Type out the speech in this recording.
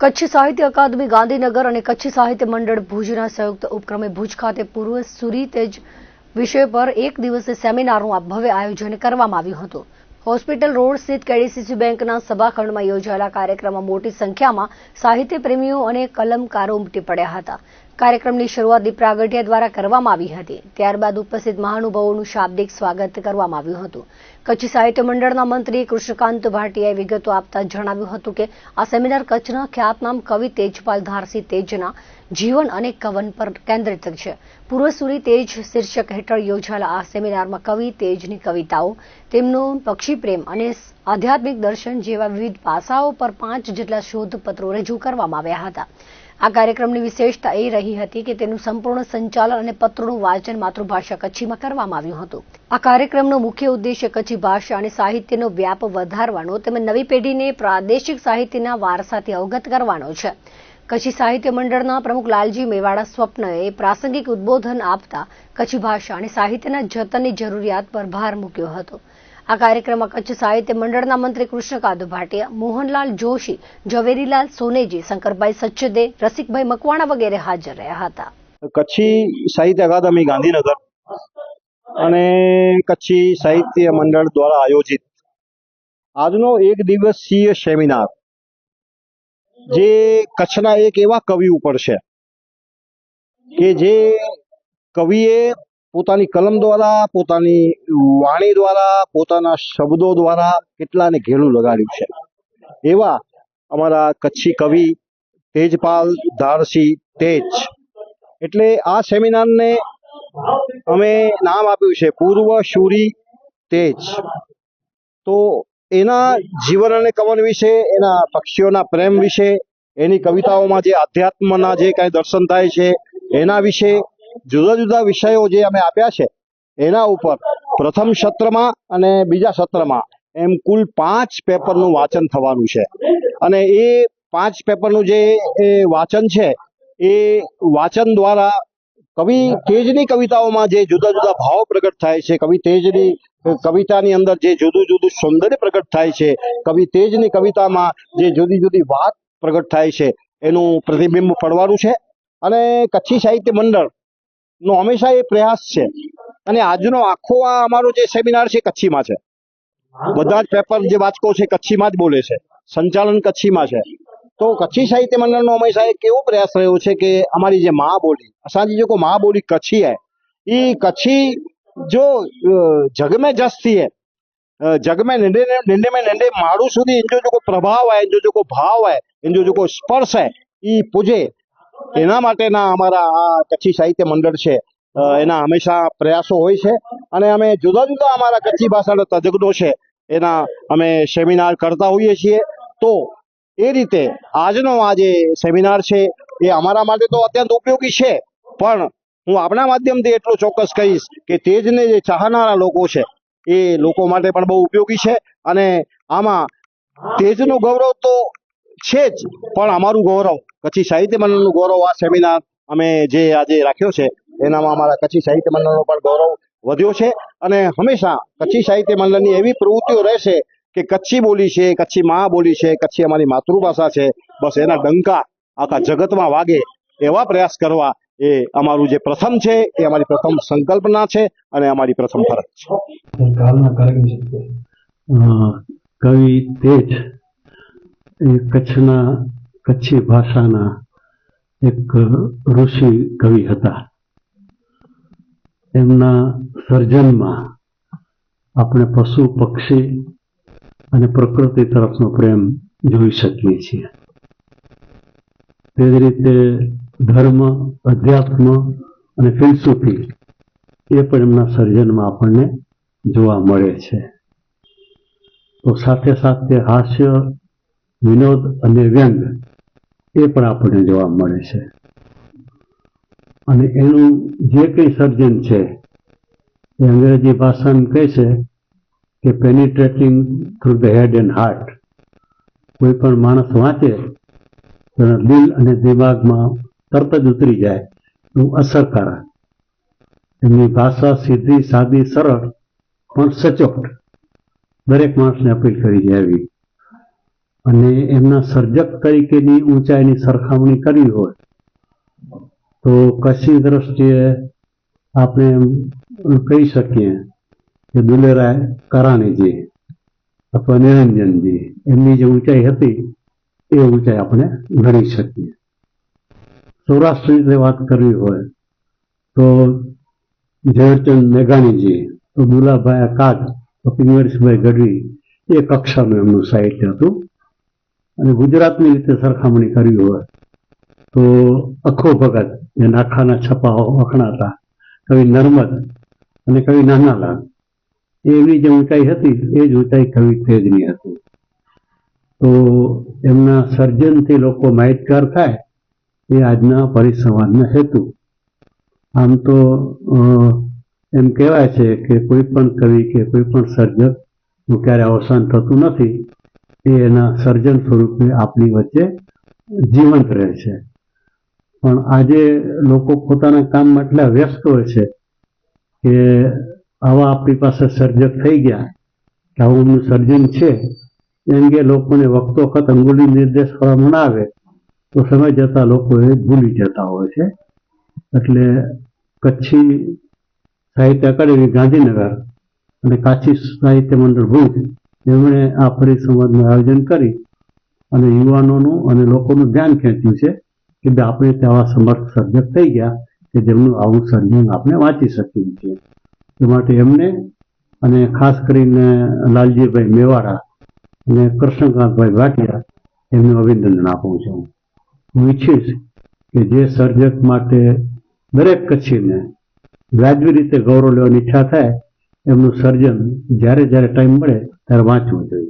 કચ્છ સાહિત્ય અકાદમી, ગાંધીનગર અને કચ્છ સાહિત્ય મંડળ ભુજના સંયુક્ત ઉપક્રમે ભુજ ખાતે પૂર્વ સુરી તેજ વિષય પર એક દિવસીય સેમિનારનું આ ભવ્ય આયોજન કરવામાં આવ્યું હતું. હોસ્પિટલ રોડ સ્થિત કેડીસીસી બેંકના સભાખંડમાં યોજાયેલા કાર્યક્રમમાં મોટી સંખ્યામાં સાહિત્ય પ્રેમીઓ અને કલમકારો ઉમટી પડ્યા હતા. કાર્યક્રમની શરૂઆત દીપ દ્વારા કરવામાં આવી હતી. ત્યારબાદ ઉપસ્થિત મહાનુભાવોનું શાબ્દિક સ્વાગત કરવામાં આવ્યું હતું. કચ્છ સાહિત્ય મંડળના મંત્રી કૃષ્ણકાંત ભાટિયાએ વિગતો આપતા જણાવ્યું હતું કે, આ સેમિનાર કચ્છના ખ્યાતનામ કવિ તેજપાલ ધારસી તેજના જીવન અને કવન પર કેન્દ્રિત છે. પૂર્વસૂરી તેજ શીર્ષક હેઠળ યોજાયેલા આ સેમિનારમાં કવિ તેજની કવિતાઓ, તેમનો પક્ષી પ્રેમ અને આધ્યાત્મિક દર્શન જેવા વિવિધ પાસાઓ પર પાંચ જેટલા શોધપત્રો રજૂ કરવામાં આવ્યા હતા. આ કાર્યક્રમની વિશેષતા એ રહી હતી કે તેનું સંપૂર્ણ સંચાલન અને પત્રોનું વાંચન માતૃભાષા કચ્છીમાં કરવામાં આવ્યું હતું. આ કાર્યક્રમનો મુખ્ય ઉદ્દેશ્ય કચ્છી ભાષા અને સાહિત્યનો વ્યાપ વધારવાનો, તેમજ નવી પેઢીને પ્રાદેશિક સાહિત્યના વારસાથી અવગત કરવાનો છે. કચ્છી સાહિત્ય મંડળના પ્રમુખ લાલજી મેવાડા સ્વપ્નએ પ્રાસંગિક ઉદબોધન આપતા કચ્છી ભાષા અને સાહિત્યના જતનની જરૂરિયાત પર ભાર મૂક્યો હતો. આ કાર્યક્રમમાં કચ્છ સાહિત્ય મંડળના મંત્રી કૃષ્ણકાંત ભાટિયા, મોહનલાલ જોશી, ઝવેરીલાલ સોનેજી, શંકરભાઈ સચ્ચદે, રસિકભાઈ મકવાણા વગેરે હાજર રહ્યા હતા. કચ્છી સાહિત્ય અકાદમી ગાંધીનગર અને કચ્છી સાહિત્ય મંડળ દ્વારા આયોજિત આજનો એક દિવસીય સેમિનાર, જે કચ્છના એક એવા કવિ ઉપર છે કે જે કવિએ પોતાની કલમ દ્વારા, પોતાની વાણી દ્વારા, પોતાના શબ્દો દ્વારા કેટલાને ઘેલું લગાડ્યું છે. એવા અમારા કચ્છી કવિ તેજપાલ ધારસી તેજ. એટલે આ સેમિનારને અમે નામ આપ્યું છે, પૂર્વ શૂરી તેજ. તો એના જીવન અને કવન વિશે, એના પક્ષીઓના પ્રેમ વિશે, એની કવિતાઓમાં જે આધ્યાત્મના જે કાંઈ દર્શન થાય છે, એના વિશે જુદા જુદા વિષયો જે અમે આપ્યા છે, એના ઉપર પ્રથમ સત્રમાં અને બીજા સત્રમાં એમ કુલ પાંચ પેપરનું વાંચન થવાનું છે. અને એ પાંચ પેપરનું જે વાંચન છે, એ વાંચન દ્વારા કવિ તેજની કવિતાઓમાં જે જુદા જુદા ભાવ પ્રગટ થાય છે, કવિ તેજની કવિતાની અંદર જે જુદું જુદું સૌંદર્ય પ્રગટ થાય છે, કવિ તેજની કવિતામાં જે જુદી જુદી વાત પ્રગટ થાય છે, એનું પ્રતિબિંબ પડવાનું છે. અને કચ્છી સાહિત્ય મંડળ નો હંમેશા એ પ્રયાસ છે. અને આજનો આખો આ અમારો જે સેમિનાર છે કચ્છીમાં છે. બધા જ પેપર જે વાંચકો છે કચ્છીમાં જ બોલે છે. સંચાલન કચ્છીમાં છે. તો કચ્છી સાહિત્ય મંડળનો હંમેશા એક એવો પ્રયાસ રહ્યો છે કે અમારી જે મા બોલી જે જેકો મા બોલી કચ્છી હે. એ કચ્છી જો જગ में जसती है जग में नंढे नंढे में नंढे माण्हू સુધી इनजो जेको प्रभाव आहे इनजो जेको भाव आहे इनजो जेको स्पर्श आहे એ પૂજે. એના માટેના અમારા આ કચ્છી સાહિત્ય મંડળ છે. એના હંમેશા પ્રયાસો હોય છે. અને અમે જુદા જુદા અમારા કચ્છી ભાષાના તજજ્ઞો છે. એના અમે સેમિનાર કરતા હોઈએ છીએ. તો એ રીતે આજનો આ જે સેમિનાર છે એ અમારા માટે તો અત્યંત ઉપયોગી છે. પણ હું આપણા માધ્યમથી એટલું ચોક્કસ કહીશ કે તેજને જે ચાહનારા લોકો છે એ લોકો માટે પણ બહુ ઉપયોગી છે. અને આમાં તેજનું ગૌરવ તો છે જ. પણ અમારું ગૌરવ, કચ્છી સાહિત્ય મંડળનું ગૌરવ આ સેમિનાર અમે જે આજે રાખ્યો છે, એનામાં અમારા કચ્છી સાહિત્ય મંડળનો પણ ગૌરવ વધ્યો છે. અને હંમેશા કચ્છી સાહિત્ય મંડળની એવી પ્રવૃત્તિઓ રહેશે કે કચ્છી બોલી છે, કચ્છી મા બોલી છે, કચ્છી અમારી માતૃભાષા છે, બસ એના ડંકા આખા જગતમાં વાગે એવા પ્રયાસ કરવા એ અમારું જે પ્રથમ છે, એ અમારી પ્રથમ સંકલ્પના છે અને અમારી પ્રથમ ફરજ છે. કવિ તેજ એ કચ્છના, કચ્છી ભાષાના એક ઋષિ કવિ હતા. એમના સર્જનમાં આપણે પશુ, પક્ષી અને પ્રકૃતિ તરફનો પ્રેમ જોઈ શકીએ છીએ. તે જ રીતે ધર્મ, અધ્યાત્મ અને ફિલસુફી એ પણ એમના સર્જનમાં આપણને જોવા મળે છે. તો સાથે સાથે હાસ્ય વિનોદ અને વ્યંગ એ પણ આપણને જોવા મળે છે. અને એનું જે કંઈ સર્જન છે એ અંગ્રેજી ભાષામાં કહે છે કે penetrating through the head and heart કોઈ પણ માણસ વાંચે તો દિલ અને દિમાગમાં તરત જ ઉતરી જાય એવું અસરકારક. એમની ભાષા સીધી, સાદી, સરળ, પણ સચોટ. દરેક માણસને અપીલ કરી જાય એવી. અને એમના સર્જક તરીકેની ઊંચાઈની સરખામણી કરવી હોય, તો કચ્છની દ્રષ્ટિએ આપણે કહી શકીએ કે દુલેરાય કરાણીજી અથવા નિરંજનજી એમની જે ઊંચાઈ હતી, એ ઊંચાઈ આપણે ગણી શકીએ. સૌરાષ્ટ્ર રીતે વાત કરવી હોય, તો ઝવેરચંદ મેઘાણીજી, તો દુલાભાઈ કાગ તો પિંગળીશભાઈ ગઢવી, એ કક્ષાનું એમનું સાહિત્ય હતું. અને ગુજરાતની રીતે સરખામણી કરવી હોય, તો અખો ભગત, જે નાખાના છપાઓ વખણાતા કવિ નર્મદ અને કવિ નાનાલાલ એવી જે ઊંચાઈ હતી, એ જ ઊંચાઈ કવિ તેજની હતી. તો એમના સર્જનથી લોકો માહિતગાર થાય, એ આજના પરિસંવાદનો હેતુ. આમ તો એમ કહેવાય છે કે કોઈ પણ કવિ કે કોઈ પણ સર્જકનું ક્યારે અવસાન થતું નથી એ એના સર્જન સ્વરૂપે આપણી વચ્ચે જીવંત રહે છે. પણ આજે લોકો પોતાના કામમાં એટલા વ્યસ્ત હોય છે કે આવા આપણી પાસે સર્જક થઈ ગયા કે આવું સર્જન છે, એ અંગે લોકોને વખતો વખત અંગુલી નિર્દેશ કરવામાં ના આવે તો સમય જતા લોકો એ ભૂલી જતા હોય છે. એટલે કચ્છી સાહિત્ય અકાદમી ગાંધીનગર અને કાચી સાહિત્ય મંડળ ભુજ એમણે આ પરિસંવાદનું આયોજન કરી અને યુવાનોનું અને લોકોનું ધ્યાન ખેંચ્યું છે કે ભાઈ આપણે તેવા સમર્થ સર્જક થઈ ગયા કે જેમનું આવું સર્જન આપણે વાંચી શકીએ છીએ. એ માટે એમને અને ખાસ કરીને લાલજીભાઈ મેવાડા અને કૃષ્ણકાંતભાઈ ભાટિયા એમને અભિનંદન આપું છું. હું ઈચ્છીશ કે જે સર્જક માટે દરેક કચ્છીને વ્યાજબી રીતે ગૌરવ લેવાની ઈચ્છા થાય, એમનું સર્જન જ્યારે જ્યારે ટાઈમ મળે తర్వాత ఉంటుంది